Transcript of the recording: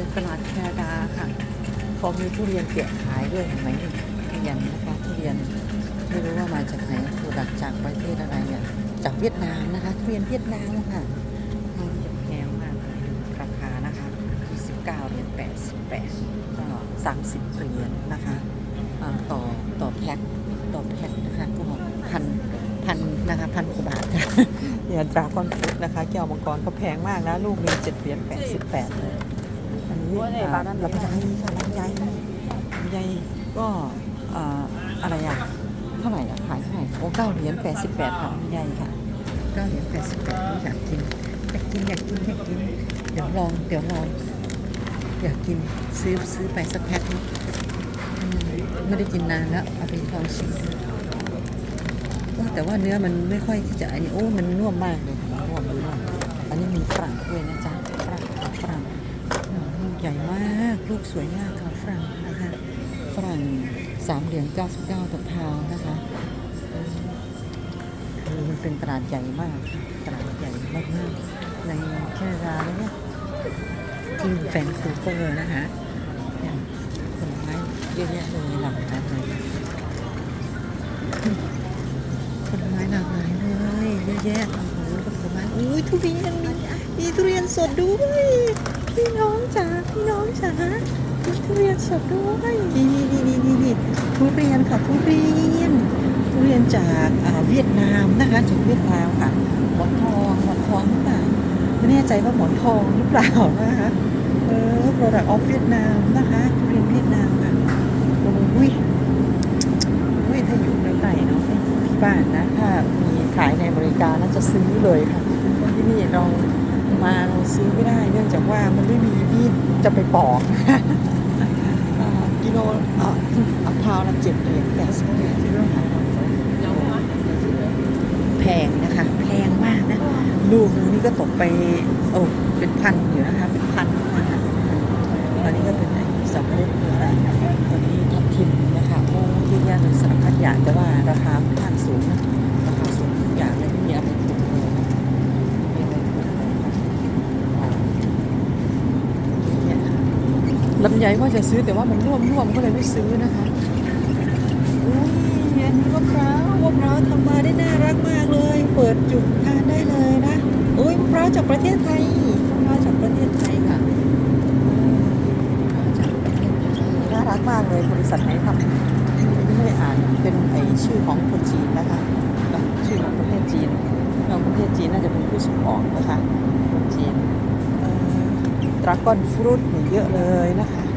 ดินตลาดแคนาดาค่ะเขามีทุเรียนแกะขายด้วยเห็นไหมนี่ทุเรียนนะคะทุเรียนไม่รู้ว่ามาจากไหนโปรดักจากประเทศอะไรเนี่ยจากเวียดนามนะคะทุเรียนเวียดนามค่ะราคาจะแพงมากเลยราคานะคะ29เหรียญ88ก็30เหรียญนะคะต่อต่อแพ็คต่อแพ็คนะคะก็พันพันนะคะพันกว่าบาทค่ะเนี่ยดราก้อนฟุตนะคะแก้วมังกรก็แพงมากนะลูกหนึ่งเจ็ดเหรียญแปดสิบแปดเลย อันนี้อ่าลำไยค่ะลำไยลำไยก็อ่าอะไรอะเท่าไหร่อะขายเท่าไหร่โอ้เก้าเหรียญแปดสิบแปดค่ะลำไยค่ะเก้าเหรียญแปดสิบแปดอยากกินอยากกินอยากกินอยากกินเดี๋ยวลองเดี๋ยวลองอยากกินซื้อซื้อไปสักแพ็คนึงไม่ได้กินนานแล้วเอาไปลองชิมโอ้แต่ว่าเนื้อมันไม่ค่อยที่จะอันนี้โอ้มันนุ่มมากเลยนุ่มนุ่มอันนี้มีฝรั่งด้วยนะจ๊ะฝรั่งอืมลูกใหญ่มาก ลูกสวยมากค่ะฝรั่งนะคะ ฝรั่งสามเหรียญเก้าสิบเก้าต่อพาวนะคะคือมันเป็นตลาดใหญ่มาก ตลาดใหญ่มากๆในแคนาดาเนี่ยที่แฟนคูเวอร์นะคะเนี่ยผลไม้เยอะแยะเลยหลากหลายเลยผลไม้หลากหลายเลยเยอะแยะโอ้โหผลไม้อุ้ยทุเรียนมีมีทุเรียนสดด้วย ทุเรียนสดด้วยนี่นี่นี่นี่นี่ทุเรียนค่ะทุเรียนทุเรียนจากเวียดนามนะคะจากเวียดนามค่ะหมอนทองหมอนทองหรือเปล่าไม่แน่ใจว่าหมอนทองหรือเปล่านะคะเออ product of เวียดนามนะคะทุเรียนเวียดนามค่ะโอ้ยอุ้ยถ้าอยู่ใกล้ๆเนาะที่บ้านนะถ้ามีขายในอเมริกาน่าจะซื้อเลยค่ะเพราะที่นี่เรามาเราซื้อไม่ได้ เนื่องจากว่ามันไม่มีมีดจะไปปอก อ่ากิโลอะอะพาวละเจ็ดเหรียญแปดสิบเหรียญที่เราหาแพงนะคะ แพงมากนะ ลูกนึงนี่ก็ตกไป โอ้เป็นพันอยู่นะคะ เป็นพันนะคะตอนนี้ก็เป็นไอ้สับปะรดหรืออะไรตอนนี้ทับทิมนะคะโอ้เยอะแยะเลยสารพัดอย่างแต่ว่าราคาค่อนข้างสูงนะราคาสูงทุกอย่างเลยไม่มีอะไรถูกเลยนะไม่มีอะไรถูกเลยค่ะอ๋อเนี่ยค่ะ ลำไยว่าจะซื้อแต่ว่ามันร่วมร่วมก็เลยไม่ซื้อนะคะอุ้ยอันนี้มะพร้าวมะพร้าวทำมาได้น่ารักมากเลย เปิดจุกทานได้เลยนะอุ้ยมะพร้าวจากประเทศไทยมะพร้าวจากประเทศไทยค่ะมะพร้าวจากประเทศไทยน่ารักมากเลยบริษัทไหนทำไม่ได้อ่านเป็นไอชื่อของคนจีนนะคะกับชื่อของประเทศจีนเราประเทศจีนน่าจะเป็นผู้ส่งออกนะคะคนจีน ดราก้อนฟรุตเยอะเลยนะคะ